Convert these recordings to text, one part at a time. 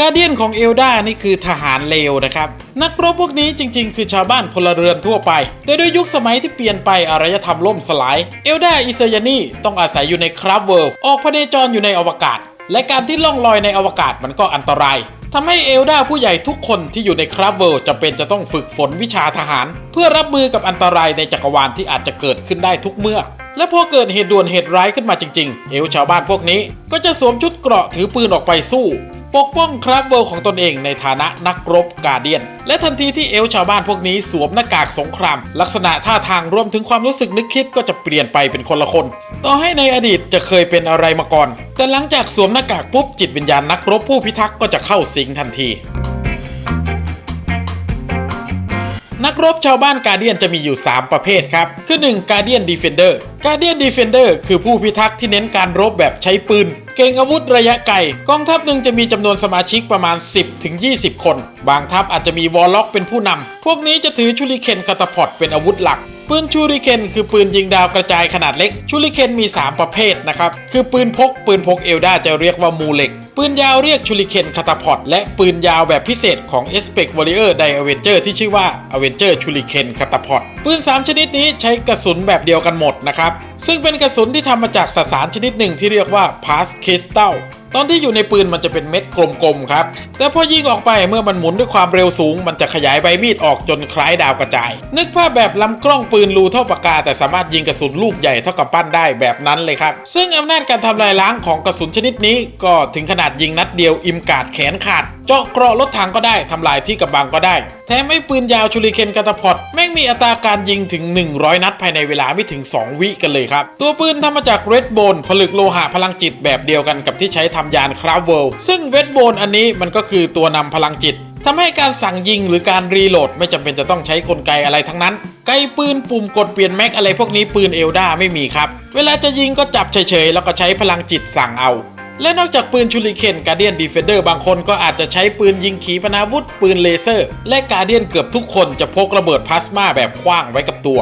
การเดียนของเอลดานี่คือทหารเลวนะครับ นักรบพวกนี้จริงๆ คือชาวบ้านพลเรือนทั่วไป แต่ด้วยยุคสมัยที่เปลี่ยนไปอารยธรรมล่มสลาย เอลดาอิเซยานีต้องอาศัยอยู่ในคราฟเวิลด์ออกพเนจรอยู่ในอวกาศ และการที่ล่องลอยในอวกาศมันก็อันตรายทำให้เอลดาผู้ใหญ่ทุกคนที่อยู่ในคราฟเวิลด์จำเป็นจะต้องฝึกฝนวิชาทหาร เพื่อรับมือกับอันตรายในจักรวาลที่อาจจะเกิดขึ้นได้ทุกเมื่อ และพอเกิดเหตุด่วนเหตุร้ายขึ้นมาจริง ๆ เอลชาวบ้านพวกนี้ ก็จะสวมชุดเกราะถือปืนออกไปสู้ ปกป้องคราฟเวิลด์ของตนเองในฐานะนักรบกาเดียน และทันทีที่เอลชาวบ้านพวกนี้สวมหน้ากากสงคราม ลักษณะท่าทางรวมถึงความรู้สึกนึกคิดก็จะเปลี่ยนไปเป็นคนละคน ต่อให้ในอดีตจะเคยเป็นอะไรมาก่อน แต่หลังจากสวมหน้ากากปุ๊บจิตวิญญาณนักรบผู้พิทักษ์ก็จะเข้าสิงทันทีนักรบชาวบ้านกาเดียนจะมีอยู่ 3 ประเภทครับ คือ 1. กาเดียนดีเฟนเดอร์กาเดียนดีเฟนเดอร์คือผู้พิทักษ์ที่เน้นการรบแบบใช้ปืน เก่งอาวุธระยะไกลกองทัพหนึ่งจะมีจำนวนสมาชิกประมาณ 10 ถึง 20 คน บางทัพอาจจะมีวอลล็อกเป็นผู้นำพวกนี้จะถือชูริเคนคาตาพอดเป็นอาวุธหลัก ปืนชูริเคนคือปืนยิงดาวกระจายขนาดเล็ก ชูริเคนมี 3 ประเภทนะครับ คือปืนพก ปืนพกเอลดาจะเรียกว่ามูเล็ก ปืนยาวเรียกชูริเคนคาตาพอดและปืนยาวแบบพิเศษของ e s p e c Warrior d i a v e n g e r ที่ชื่อว่า Avenger ชูริเคนคาตาพอดปืน 3 ชนิดนี้ใช้กระสุนแบบเดียวกันหมดนะครับ ซึ่งเป็นกระสุนที่ทำมาจากสสารชนิดหนึ่งที่เรียกว่า Pass Crystal ตอนที่อยู่ในปืนมันจะเป็นเม็ดกลมๆครับ แต่พอยิงออกไปเมื่อมันหมุนด้วยความเร็วสูง มันจะขยายใบมีดออกจนคล้ายดาวกระจาย นึกภาพแบบลำกล้องปืนรูเท่าปากกา แต่สามารถยิงกระสุนลูกใหญ่เท่ากับปั้นได้แบบนั้นเลยครับ ซึ่งอำนาจการทำลายล้างของกระสุนชนิดนี้ ก็ถึงขนาดยิงนัดเดียวอิมกาดแขนขาด เจาะเกราะรถถังก็ได้ทำลายที่กำบังก็ได้ แถมไอ้ปืนยาวชูริเคนกาตาพอดแม่งมีอัตราการยิงถึง 100 นัดภายในเวลาไม่ถึง 2 วิกันเลยครับ ตัวปืนทำมาจากเรดโบนผลึกโลหะพลังจิตแบบเดียวกันกับที่ใช้ทำยานคราฟเวิลซึ่งเรดโบนอันนี้มันก็คือตัวนำพลังจิตทำให้การสั่งยิงหรือการรีโหลดไม่จำเป็นจะต้องใช้กลไกอะไรทั้งนั้น ไกปืนปุ่มกดเปลี่ยนแม็กอะไรพวกนี้ปืนเอลดาไม่มีครับ เวลาจะยิงก็จับเฉยๆ แล้วก็ใช้พลังจิตสั่งเอา และนอกจากปืนชูริเคนการเดียนดีเฟเดอร์บางคนก็อาจจะใช้ปืนยิงขีปนาวุธ ปืนเลเซอร์ และการเดียนเกือบทุกคนจะพกระเบิดพลาสมาแบบคว้างไว้กับตัว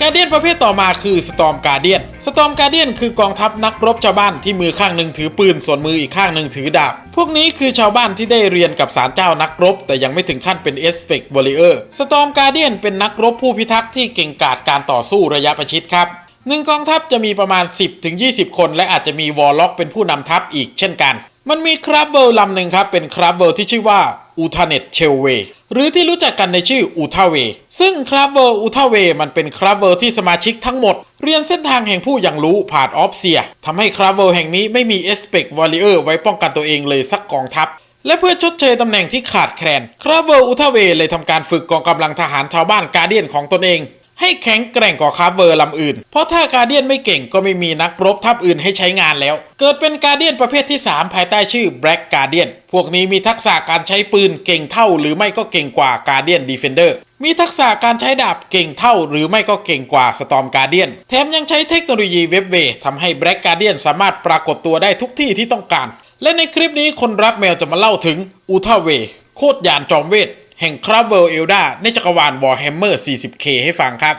การเดียนประเภทต่อมาคือสตอมการเดียน สตอมการเดียนคือกองทัพนักรบชาวบ้านที่มือข้างหนึ่งถือปืนส่วนมืออีกข้างหนึ่งถือดาบ พวกนี้คือชาวบ้านที่ได้เรียนกับสารเจ้านักรบ แต่ยังไม่ถึงขั้นเป็นเอสเปกวอริเออร์ สตอมการเดียนเป็นนักรบผู้พิทักษ์ที่เก่งกาจการต่อสู้ระยะประชิดครับ หนึ่งกองทัพจะมีประมาณ 10ถึง20 คน และอาจจะมีวอลล็อกเป็นผู้นำทัพอีกเช่นกัน มันมีคราฟเบิลลำหนึ่งครับ เป็นคราฟเบิลที่ชื่อว่าอูทาเนตเชลเวหรือที่รู้จักกันในชื่ออูทาเวซึ่งคราฟเบิลอูทาเวมันเป็นคราฟเบิลที่สมาชิกทั้งหมด เรียนเส้นทางแห่งผู้อย่างรู้ผ่านออฟเซียทำให้คราฟเบิลแห่งนี้ไม่มีเอสเปกวอริเออร์ไว้ป้องกันตัวเองเลยสักกองทัพ และเพื่อชดเชยตำแหน่งที่ขาดแคลนคราฟเบิลอูทาเวเลยทำการฝึกกองกำลังทหารชาวบ้านกาเดียนของตนเอง ให้แข็งแกร่งกว่าคาเวอร์ลำอื่น เพราะถ้าการเดียนไม่เก่งก็ไม่มีนักรบทัพอื่นให้ใช้งานแล้ว เกิดเป็นการเดียนประเภทที่ 3 ภายใต้ชื่อ Black Guardian พวกนี้มีทักษะการใช้ปืนเก่งเท่าหรือไม่ก็เก่งกว่า Guardian Defender มีทักษะการใช้ดาบเก่งเท่าหรือไม่ก็เก่งกว่า Storm Guardian แถมยังใช้เทคโนโลยีเว็บเวย์ทำให้ Black Guardian สามารถปรากฏตัวได้ทุกที่ที่ต้องการ และในคลิปนี้คนรักแมวจะมาเล่าถึงอูทาเวโคตรยานจอมเวท แห่งคราฟเวลเอลดาในจักรวาล Warhammer 40k ให้ฟังครับ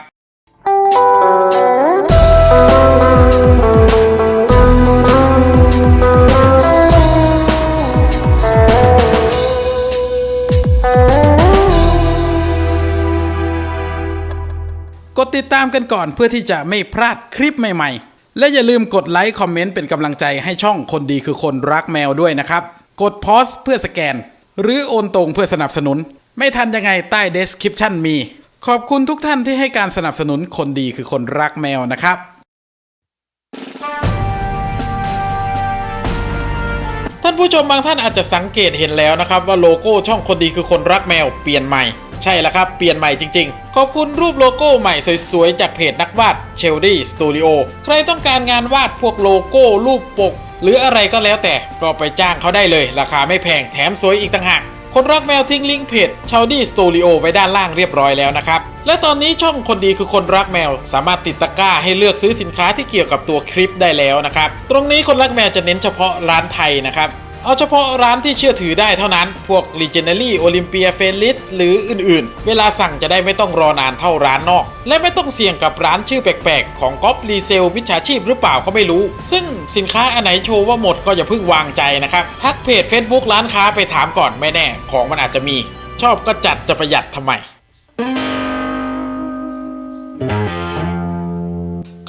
กดติดตามกันก่อนเพื่อที่จะไม่พลาดคลิปใหม่ๆ และอย่าลืมกดไลค์คอมเมนต์เป็นกำลังใจให้ช่องคนดีคือคนรักแมวด้วยนะครับ กดพอสเพื่อสแกน หรือโอนตรงเพื่อสนับสนุน ไม่ทันยังไงใต้ description มี ขอบคุณทุกท่านที่ให้การสนับสนุนคนดีคือคนรักแมวนะครับ ท่านผู้ชมบางท่านอาจจะสังเกตเห็นแล้วนะครับ ว่าโลโก้ช่องคนดีคือคนรักแมวเปลี่ยนใหม่ใช่แล้วครับ เปลี่ยนใหม่จริงๆ ขอบคุณรูปโลโก้ใหม่สวยๆ จากเพจนักวาดเชลดี้สตูดิโอใครต้องการงานวาดพวกโลโก้รูปปก หรืออะไรก็แล้วแต่ก็ไปจ้างเขาได้เลย ราคาไม่แพงแถมสวยอีกต่างหาก คนรักแมวทิ้งลิงก์เพจชาวดี้สตูดิโอไว้ด้านล่างเรียบร้อยแล้วนะครับ และตอนนี้ช่องคนดีคือคนรักแมว สามารถติดตะกร้าให้เลือกซื้อสินค้าที่เกี่ยวกับตัวคลิปได้แล้วนะครับ ตรงนี้คนรักแมวจะเน้นเฉพาะร้านไทยนะครับ เอาเฉพาะร้านที่เชื่อถือได้เท่านั้น พวก Legendary Olympia f a i l i s t หรืออื่นๆ เวลาสั่งจะได้ไม่ต้องรอนานเท่าร้านนอก และไม่ต้องเสี่ยงกับร้านชื่อแปลกๆ ของก๊อปรีเซลวิชาชีพหรือเปล่าก็ไม่รู้ ซึ่งสินค้าอันไหนโชว์ว่าหมดก็อย่าเพิ่งวางใจนะครับ ทักเพจ Facebook ร้านค้าไปถามก่อนไม่แน่ ของมันอาจจะมี ชอบก็จัดจะประหยัดทำไม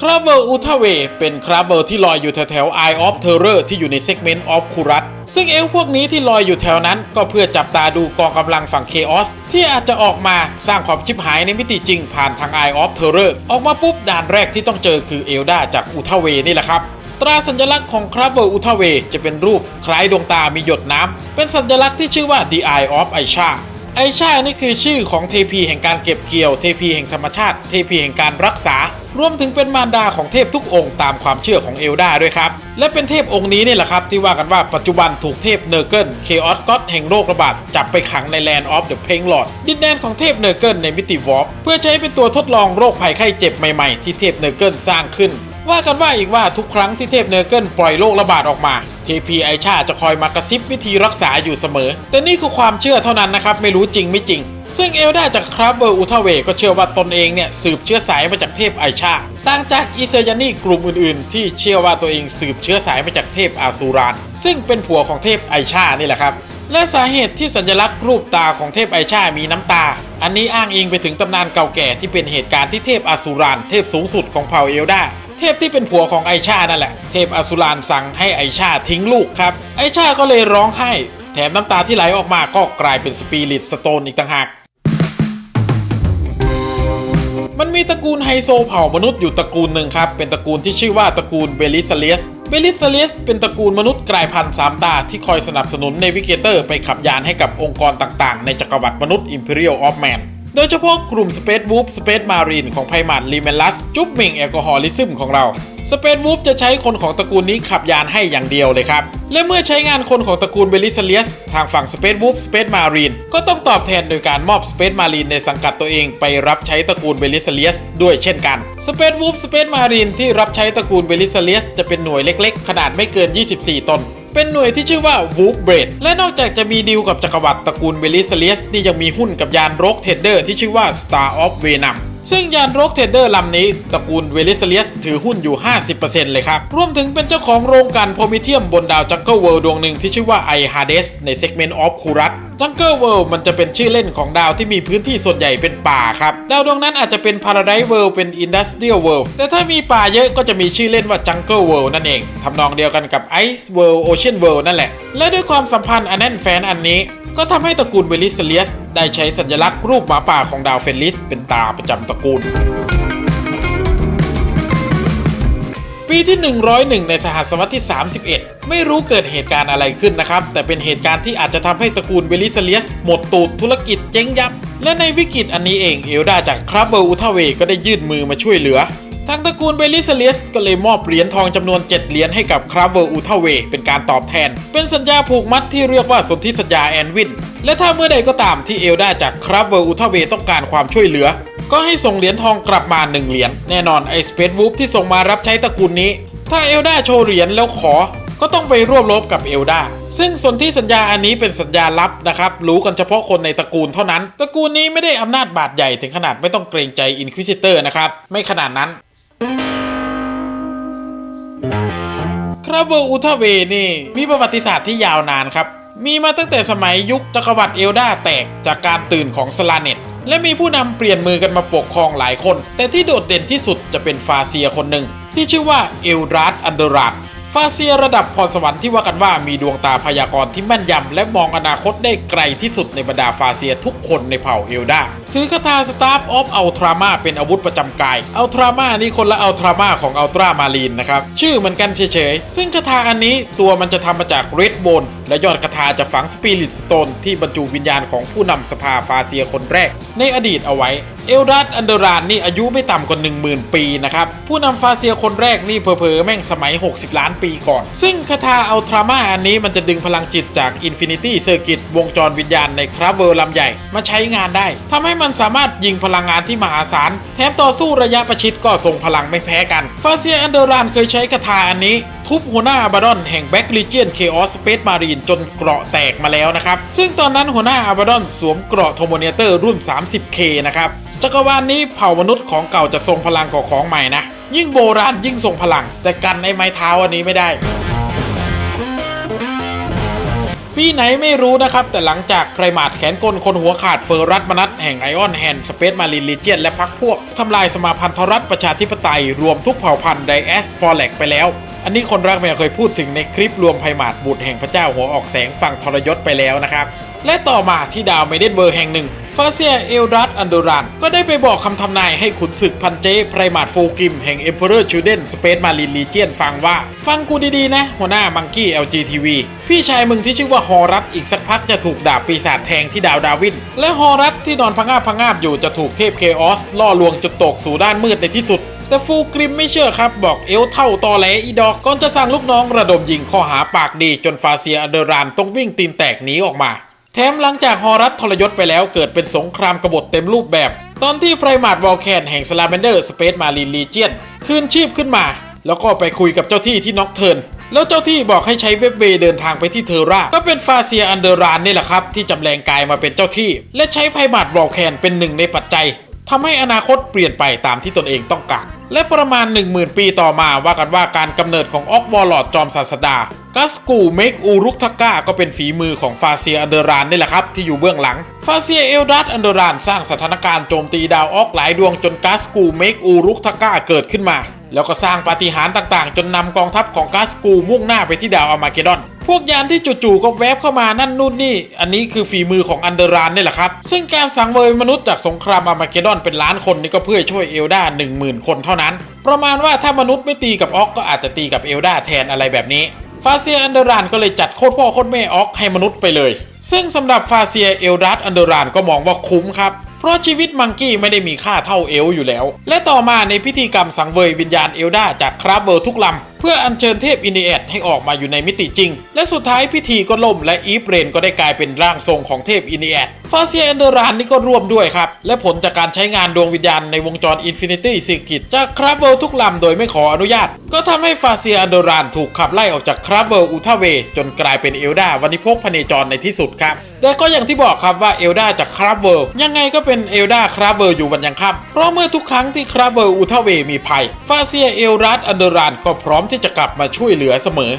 คราเวลอุทเวเป็นคราเวลที่ลอยอยู่แถวๆ Eye of Terror ที่อยู่ในเซกเมนต์ of คูรัสซึ่งเอลพวกนี้ที่ลอยอยู่แถวนั้น ก็เพื่อจับตาดูกองกำลังฝั่งเคออสที่อาจจะออกมาสร้างความชิบหายในมิติจริงผ่านทาง Eye of Terror ออกมาปุ๊บด่านแรกที่ต้องเจอคือเอลดาจากอุทเวนี่แหละครับตราสัญลักษณ์ของคราเวลอุทเวจะเป็นรูปคล้ายดวงตามีหยดน้ำ เป็นสัญลักษณ์ที่ชื่อว่า The Eye of Aisha ไอชานี่คือชื่อของเทพีแห่งการเก็บเกี่ยว เทพีแห่งธรรมชาติ เทพีแห่งการรักษา รวมถึงเป็นมารดาของเทพทุกองค์ตามความเชื่อของเอลดาด้วยครับ และเป็นเทพองค์นี้นี่แหละครับ ที่ว่ากันว่าปัจจุบันถูกเทพเนอร์เกิลเคออสก็อตแห่งโรคระบาด จับไปขังในแลนด์ออฟเดอะเพงลอดดินแดนของเทพเนอร์เกิลในมิติวอล์ฟเพื่อใช้เป็นตัวทดลองโรคภัยไข้เจ็บใหม่ๆ ที่เทพเนอร์เกิลสร้างขึ้น ว่ากันว่าอีกว่าทุกครั้งที่เทพเนอร์เกิลปล่อยโรคระบาดออกมาเทพีไอชาจะคอยมากระซิบวิธีรักษาอยู่เสมอ แต่นี่คือความเชื่อเท่านั้นนะครับ ไม่รู้จริงไม่จริง ซึ่งเอลดาจากคราเวอร์อุทเวก็เชื่อว่าตนเองเนี่ย สืบเชื้อสายมาจากเทพไอชาต่างจากอิเซยานี่กลุ่มอื่นๆ ที่เชื่อว่าตัวเองสืบเชื้อสายมาจากเทพอาซูรานซึ่งเป็นผัวของเทพไอชานี่แหละครับ และสาเหตุที่สัญลักษณ์รูปตาของเทพไอชา มีน้ำตา อันนี้อ้างอิงไปถึงตำนานเก่าแก่ที่เป็นเหตุการณ์ที่เทพอสุรานเทพสูงสุดของเผ่าเอลดาเทพที่เป็นผัวของไอชานั่นแหละ เทพอสุรานสั่งให้ไอชาทิ้งลูกครับ ไอชาก็เลยร้องไห้ แถมน้ำตาที่ไหลออกมาก็กลายเป็นสปิริตสโตนอีกต่างหาก มันมีตระกูลไฮโซเผ่ามนุษย์อยู่ตระกูลหนึ่งครับ เป็นตระกูลที่ชื่อว่าตระกูลเบลิสเลียสเบลิสเลียสเป็นตระกูลมนุษย์กลายพันธุ์สามตา ที่คอยสนับสนุนเนวิเกเตอร์ไปขับยานให้กับองค์กรต่างๆ ในจักรวรรดิมนุษย์ Imperial of Man โดยเฉพาะกลุ่ม Space Wolf Space Marine ของไพมันลีเมลัสจุ๊บมิงแอลกอฮอลิซึมของเรา Space Wolf จะใช้คนของตระกูลนี้ขับยานให้อย่างเดียวเลยครับ และเมื่อใช้งานคนของตระกูลเบลิสเลียส ทางฝั่ง Space Wolf Space Marine ก็ต้องตอบแทนโดยการมอบ Space Marine ในสังกัดตัวเองไปรับใช้ตระกูลเบลิสเลียสด้วยเช่นกัน Space Wolf Space Marine ที่รับใช้ตระกูลเบลิสเลียสจะเป็นหน่วยเล็ก ๆ ขนาดไม่เกิน 24 ตน เป็นหน่วยที่ชื่อว่า w o o f b r a d และนอกจากจะมีดีลกับจักรวรรดิตระกูลเบลิสเลียสนี่ยังมีหุ้นกับยานโรกเทเดอร์ที่ชื่อว่า Star of Venom ซึ่งยานโรกเทเดอร์ลำนี้ตระกูลเวลิสเลียสถือหุ้นอยู่ 50%เลยครับ รวมถึงเป็นเจ้าของโรงกลันโพมิเทียมบนดาวจักรเวิลด์ดวงหนึ่งที่ชื่อว่าไอฮาเดสในเซกเมนต์ออฟคูรัส จังเกิลเวิลด์มันจะเป็นชื่อเล่นของดาวที่มีพื้นที่ส่วนใหญ่เป็นป่าครับ ดาวดวงนั้นอาจจะเป็นพาราได s ์เวิลด์เป็นอินดัสเ i รียลเวิลด์แต่ถ้ามีป่าเยอะก็จะมีชื่อเล่นว่าจังเกิลเวิลด์นั่นเองทำนองเดียวกันกับไอซ์เวิลด์โอเชียนเวิลด์นั่นแหละ และด้วยความสัมพันธ์อันแน่นแฟนอันนี้ ก็ทำให้ตระกูลเวลิสเลียสได้ใช้สัญลักษณ์รูปหมาป่าของดาวเฟลิสเป็นตาประจำตระกูล ปีที่ 101 ในสหัสวรรษที่ 31 ไม่รู้เกิดเหตุการณ์อะไรขึ้นนะครับ แต่เป็นเหตุการณ์ที่อาจจะทำให้ตระกูลเวลิสเลียส หมดตูดธุรกิจเจ๊งยับ และในวิกฤตอันนี้เองเอลดาจากคราบเบลอุทเวก็ได้ยื่นมือมาช่วยเหลือทางตระกูลเบลิสเลียสก็เลยมอบเหรียญทองจำนวน 7 เหรียญให้กับคราเวอร์อูทเวเป็นการตอบแทน เป็นสัญญาผูกมัดที่เรียกว่าสนธิสัญญาแอนวิน และถ้าเมื่อใดก็ตามที่เอลดาจากคราเวอร์อูทเวต้องการความช่วยเหลือ ก็ให้ส่งเหรียญทองกลับมา 1 เหรียญแน่นอนไอ้สเปซวูฟที่ส่งมารับใช้ตระกูลนี้ ถ้าเอลดาโชว์เหรียญแล้วขอ ก็ต้องไปร่วมรบกับเอลดาซึ่งส่วนธิสัญญาอันนี้เป็นสัญญาลับนะครับ รู้กันเฉพาะคนในตระกูลเท่านั้น ตระกูลนี้ไม่ได้อำนาจบาดใหญ่ถึงขนาดไม่ต้องเกรงใจอินควิซิเตอร์นะครับไม่ขนาดนั้นคราเวอร์อุทเวนี่มีประวัติศาสตร์ที่ยาวนานครับ มีมาตั้งแต่สมัยยุคจักรวรรดิเอลดาแตกจากการตื่นของสลาเน็ต และมีผู้นำเปลี่ยนมือกันมาปกครองหลายคน แต่ที่โดดเด่นที่สุดจะเป็นฟาเซียคนหนึ่ง ที่ชื่อว่าเอลดราดอันเดราดฟาเซียระดับพรสวรรค์ที่ว่ากันว่ามีดวงตาพยากรณ์ที่แม่นยำ และมองอนาคตได้ไกลที่สุดในบรรดาฟาเซียทุกคนในเผ่าเอลดาถือคาถาสตาร์ฟออฟอัลทรามาเป็นอาวุธประจำกายอัลทรามานี่คนละอัลทรามาของอัลตรามารีนนะครับ ชื่อเหมือนกันเฉยๆ ซึ่งคาถาอันนี้ตัวมันจะทำมาจากเรดโบน และยอดคาถาจะฝังสปิริตสโตนที่บรรจุวิญญาณของผู้นำสภาฟาเซียคนแรก ในอดีตเอาไว้ เอลดัสอันเดรานนี่อายุไม่ต่ำกว่า 10,000 ปีนะครับ ผู้นำฟาเซียคนแรกนี่เพอๆแม่งสมัย 60 ล้านปีก่อน ซึ่งคาถาอัลทรามาอันนี้มันจะดึงพลังจิตจากอินฟินิตี้เซอร์กิตวงจรวิญญาณในคราเวอร์ลำใหญ่มาใช้งานได้ทำให้มันสามารถยิงพลังงานที่มหาศาลแถมต่อสู้ระยะประชิดก็ทรงพลังไม่แพ้กัน ฟาเซียอันเดรานเคยใช้คาถาอันนี้ทุบหัวหน้าอาบาดอนแห่งแบ็กลีเจียนเคออสสเปซมารีนจนเกราะแตกมาแล้วนะครับ ซึ่งตอนนั้นหัวหน้าอาบาดอนสวมเกราะโทโมเนเตอร์รุ่น 30K นะครับจักรวาลนนี้เผ่ามนุษย์ของเก่าจะทรงพลังกว่าของใหม่นะ ยิ่งโบราณยิ่งทรงพลัง แต่กันไอ้ไม้เท้าอันนี้ไม่ได้ ปีไหนไม่รู้นะครับ แต่หลังจากไพรมาดแขนกลคนหัวขาดเฟอร์รัตมนัตแห่งไอออนแฮนสเปซมารินลีเจียนและพักพวกทำลายสมาพันธรัฐประชาธิปไตยรวมทุกเผ่าพันธุ์ไดแอสฟอร์แลกไปแล้ว อันนี้คนรักแมวเคยพูดถึงในคลิปรวมไพมาดบุตรแห่งพระเจ้าหัวออกแสงฝั่งทรยศไปแล้วนะครับ และต่อมาที่ดาวเมเดนเบอร์แห่งหนึ่ง ฟาเซียเอลรัตอันโดรานก็ได้ไปบอกคำทำนายให้ขุนศึกพันเจไพรมาดโฟกิม แห่ง Emperor Children Space Marine Legion ฟังว่า ฟังกูดีๆนะ หัวหน้ามังกี้ LGTV พี่ชายมึงที่ชื่อว่าฮอรัสอีกสักพักจะถูกดาบปีศาจแทงที่ดาวดาวิน และฮอรัสที่นอนพงาบพงาบอยู่จะถูกเทพเคออสล่อลวงจนตกสู่ด้านมืดในที่สุดแต่ฟูกริมไม่เชื่อครับ บอกเอลเท่าตอแหลอีดอกก่อนจะสั่งลูกน้องระดมยิงข้อหาปากดีจนฟาเซียอันเดอรานต้องวิ่งตีนแตกหนีออกมา แถมหลังจากฮอรัสทรยศไปแล้วเกิดเป็นสงครามกบฏเต็มรูปแบบ ตอนที่ไพรมาดวอลแคนแห่งสลาเมนเดอร์สเปซมารีนลีเจียนคืนชีพขึ้นมา แล้วก็ไปคุยกับเจ้าที่ที่น็อกเทิร์นแล้วเจ้าที่บอกให้ใช้เว็บเวย์เดินทางไปที่เทอร่าก็เป็นฟาเซียอันเดอรานนี่แหละครับ ที่จำแรงกายมาเป็นเจ้าที่ และใช้ไพรมาดวอลแคนเป็นหนึ่งในปัจจัยทำให้อนาคตเปลี่ยนไปตามที่ตนเองต้องการ และประมาณ 10,000 ปีต่อมาว่ากันว่าการกำเนิดของออกวอลลอดจอมศาสดากัสกูเมกอูรุกทาก้าก็เป็นฝีมือของฟาเซียอันเดรานนี่แหละครับ ที่อยู่เบื้องหลัง ฟาเซียเอลดัสอันเดรานสร้างสถานการณ์โจมตีดาวออกหลายดวงจนกัสกูเมกอูรุกทาก้าเกิดขึ้นมา แล้วก็สร้างปาฏิหาริย์ต่างๆ จนนำกองทัพของกัสกูมุ่งหน้าไปที่ดาวอามาเกดอน พวกยานที่จู่ๆก็แวบเข้ามานั่นนู่นนี่ อันนี้คือฝีมือของอันเดอรานนี่แหละครับ ซึ่งการสังเวยมนุษย์จากสงครามอามาเกดอนเป็นล้านคนนี่ก็เพื่อช่วยเอลดา1 0,000 คนเท่านั้น ประมาณว่าถ้ามนุษย์ไม่ตีกับออกก็อาจจะตีกับเอลดาแทนอะไรแบบนี้ฟาเซียอันเดอรานก็เลยจัดโคตรพ่อโคตรแม่ออกให้มนุษย์ไปเลย ซึ่งสำหรับฟาเซียเอลดัสอันเดอรานก็มองว่าคุ้มครับเพราะชีวิตมังกี้ไม่ได้มีค่าเท่าเอลอยู่แล้ว และต่อมาในพิธีกรรมสังเวยวิญญาณเอลดาจากคราฟเบอร์ทุกลำ พื่ออัญเชิญเทพอินเดียให้ออกมาอยู่ในมิติจริง และสุดท้ายพิธีก็ล่มและอีฟเรนก็ได้กลายเป็นร่างทรงของเทพอินเดียฟาเซียอันเดอรานนี่ก็ร่วมด้วยครับ และผลจากการใช้งานดวงวิญญาณในวงจรอินฟินิตี้ซิกิตจากคราฟเวลทุกลำโดยไม่ขออนุญาต ก็ทำให้ฟาเซียอันเดอรานถูกขับไล่ออกจากคราฟเวลอุทาเว จนกลายเป็นเอลดาวันิพกพเนจรในที่สุดครับแต่ก็อย่างที่บอกครับว่าเอลดาจากคราฟเวลยังไงก็เป็นเอลดาคราฟเวลอยู่วันยังค่ำเพราะเมื่อทุกครั้งที่คราฟเวลอุทาเวมีภัยฟาเซียเอลรัสอันเดอรานก็พร้อมที่จะกลับมาช่วยเหลือเสมอ